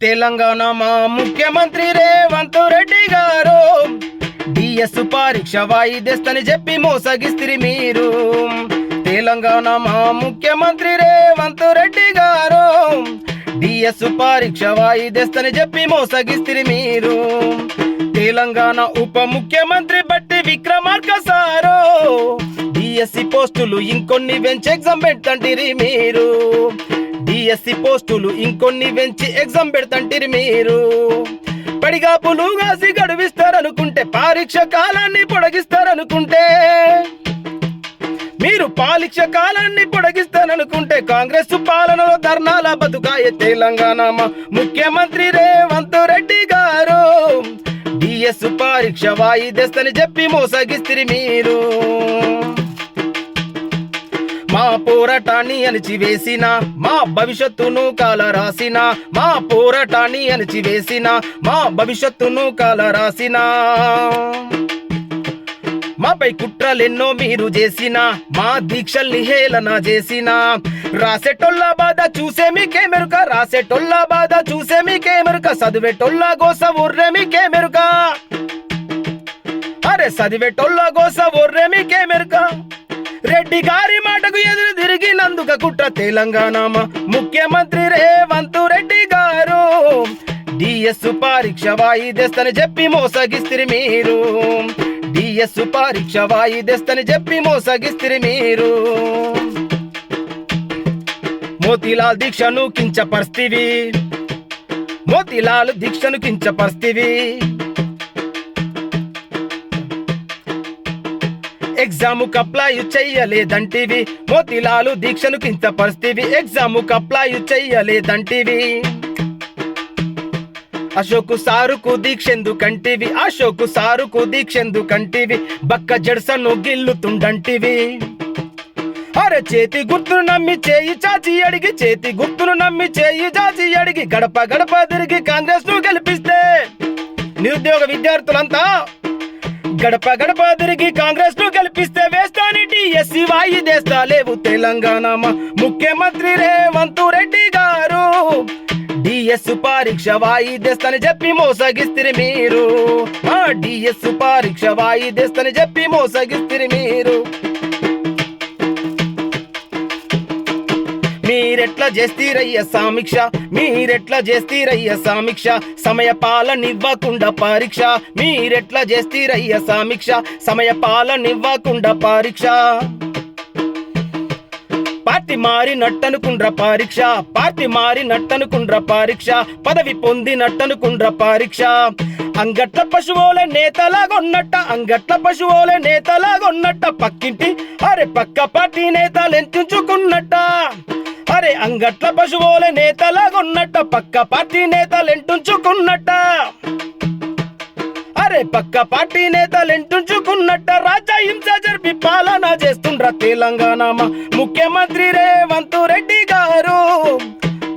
తెలంగాణ మా ముఖ్యమంత్రి రేవంత్ రెడ్డి గారు డిఎస్ పరీక్ష వాయిదేస్తని చెప్పి మోసగిస్తిరి మీరు. తెలంగాణ మా ముఖ్యమంత్రి రేవంత్ రెడ్డి గారు డిఎస్ పరీక్ష వాయిదేస్తని చెప్పి మోసగిస్తిరి మీరు. తెలంగాణ ఉప ముఖ్యమంత్రి బట్టి విక్రమార్క సారు డిఎస్సి పోస్టులు ఇంకొన్ని వెంచి ఎగ్జామ్ పెడతంటిరి మీరు. డిఎస్సి పోస్టులు ఇంకొన్ని పెంచి ఎగ్జామ్ పెడతంటిరి మీరు. పడిగాపులు కాసి గడువిస్తారనుకుంటే పరీక్ష కాలాన్ని పొడగిస్తారనుకుంటే. మీరు పాలిక్ష కాలాన్ని పొడిగిస్తారనుకుంటే కాంగ్రెస్ పాలనలో ధర్నాల బతుకాయ తెలంగాణ మా ముఖ్యమంత్రి రేవంత్ రెడ్డి గారు. డిఎస్ పరీక్ష వాయిదేస్తని చెప్పి మోసగిస్తిరి మీరు. మా పోరాటాన్ని అణిచివేసిన మా భవిష్యత్తును కాల రాసిన మా పోరాటాన్ని అణిచివేసిన మా భవిష్యత్తును కాల రాసిన మాపై కుట్రలెన్నో మీరు చేసిన మా దీక్షల్ని హేళన చేసిన. రాసేటొల్ల బాధ చూసే మీకే మెరుక రాసేటొల్ల బాధ చూసే మీకే మెరుక చదివేటొల్ల కోసం ఉర్రే మీకే మెరుక. అరే చదివేటొల్ల కోసం ఉర్రే మీకే మెరుక. రెడ్డి గారి మాటకు ఎదురు తిరిగినందుక కుట్ర తెలంగాణ మా ముఖ్యమంత్రి రేవంత్ రెడ్డి గారు. డిఎస్ పరీక్ష వాయిదేస్తని చెప్పి మోసగిస్తిరి మీరు. డిఎస్ పరీక్ష వాయిదేస్తని చెప్పి మోసగిస్తిరి మీరు. మోతిలాల్ దీక్షను కించపరిస్తివి. మోతిలాల్ దీక్షను కించపరిస్తివి. ఎగ్జామ్ కప్లాయు అప్లై చెయ్యలేదంటివి మోతిలాలు దీక్షను కింత పరిస్థితి ఎగ్జామ్కు అప్లై చెయ్యలేదంటివి అశోకు సారుకు దీక్షెందుకంటివి అశోకు సారుకు దీక్షెందుకంటివి బక్క జడ్సను గిల్లుతుండంటివి. అరే చేతి గుర్తును నమ్మి చేయి చాచి అడిగి చేతి గుర్తును నమ్మి చేయి చాచి అడిగి గడప గడప తిరిగి కాంగ్రెస్ను గెలిపిస్తే నిరుద్యోగ విద్యార్థులంతా గడప గడప తిరిగి కాంగ్రెస్ను గెలిపిస్తే వేస్తాని టిఎస్సి వాయిదేస్తా లేవు తెలంగాణ మా ముఖ్యమంత్రి రేవంత్ రెడ్డి గారు. డిఎస్ పరీక్ష వాయిదేస్తని చెప్పి మోసగిస్తిరి మీరు. డిఎస్ పరీక్ష వాయిదేస్తని చెప్పి మోసగిస్తిరి మీరు. మీరెట్లా చేస్తీరయ్య సమీక్ష? మీరెట్లా చేస్తీరయ్య సమీక్ష? సమయ పాలనివ్వకుండా పరీక్ష. మీరెట్లా చేస్తీరయ్య సమీక్ష? సమయ పాలనివ్వకుండా పరీక్ష. పార్టీ మారి నట్టనుకుండ్ర పరీక్ష. పార్టీ మారి నట్టనుకుండ్ర పరీక్ష. పదవి పొంది నట్టనుకుండ్ర పరీక్ష. అంగట్ల పశువుల నేతలాగొన్నట్ట అంగట్ల పశువుల నేతలాగొన్నట్ట. పక్కింటి అరే పక్క పార్టీ నేతలు ఎంచుకున్నట్ట అరే అంగట్ల పశువుల నేతలాగున్నట్ట పక్క పార్టీ నేతలెంటుంచుకున్నట్ట. అరే పక్క పార్టీ నేతలెంటుంచుకున్నట్ట రాజా హింస జరిపి పాలన చేస్తుండ్ర తెలంగాణ ముఖ్యమంత్రి రేవంత్ రెడ్డి గారు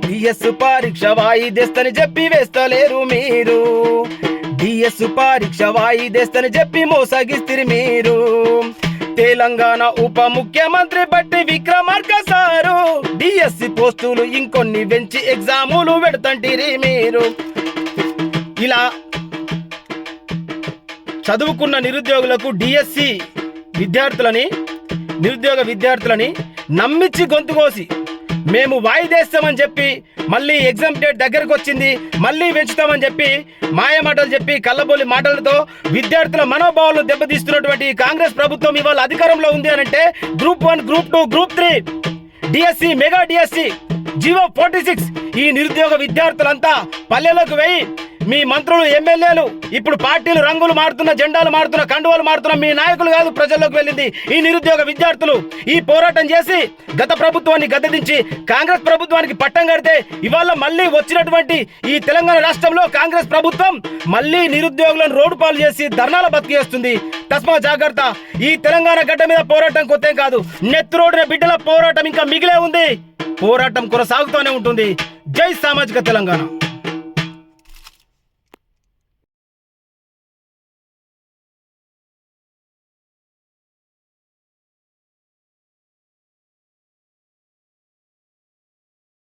డిఎస్ పరీక్ష వాయిదేస్తని చెప్పి వేస్తలేరు మీరు. డిఎస్ పరీక్ష వాయిదేస్తని చెప్పి మోసగిస్తిరి మీరు. తెలంగాణ ఉప ముఖ్యమంత్రి బట్టి విక్రమార్క సారు డిఎస్సి పోస్టులు ఇంకొన్ని పెంచి ఎగ్జాములు పెడతంటిరి మీరు. ఇలా చదువుకున్న నిరుద్యోగులకు డిఎస్సి విద్యార్థులని నిరుద్యోగ విద్యార్థులని నమ్మించి గొంతు కోసి మేము వాయిదేస్తామని చెప్పి మళ్ళీ ఎగ్జామ్ డేట్ దగ్గరకు వచ్చింది మళ్ళీ పెంచుతామని చెప్పి మాయ మాటలు చెప్పి కళ్ళబోలి మాటలతో విద్యార్థుల మనోభావాలను దెబ్బతీస్తున్నటువంటి కాంగ్రెస్ ప్రభుత్వం ఇవాళ అధికారంలో ఉంది అని అంటే group one group two group three. DSC mega DSC GO forty six ఈ నిరుద్యోగ విద్యార్థులంతా పల్లెలోకి వెయ్యి. మీ మంత్రులు ఎమ్మెల్యేలు. ఇప్పుడు పార్టీలు రంగులు మారుతున్న జెండాలు మారుతున్న కండువాలు మారుతున్న మీ నాయకులు కాదు ప్రజల్లోకి వెళ్ళింది ఈ నిరుద్యోగ విద్యార్థులు. ఈ పోరాటం చేసి గత ప్రభుత్వాన్ని గద్దెదించి కాంగ్రెస్ ప్రభుత్వానికి పట్టం కడితే ఇవాళ మళ్ళీ వచ్చినటువంటి ఈ తెలంగాణ రాష్ట్రంలో కాంగ్రెస్ ప్రభుత్వం మళ్ళీ నిరుద్యోగులను రోడ్డు పాలు చేసి ధర్నాల బతికేస్తుంది తస్మా జాగ్రత్త. ఈ తెలంగాణ గడ్డ మీద పోరాటం కొత్త కాదు. నెత్తురోడిన బిడ్డల పోరాటం ఇంకా మిగిలే ఉంది. పోరాటం కొనసాగుతూనే ఉంటుంది. జై సామాజిక తెలంగాణ.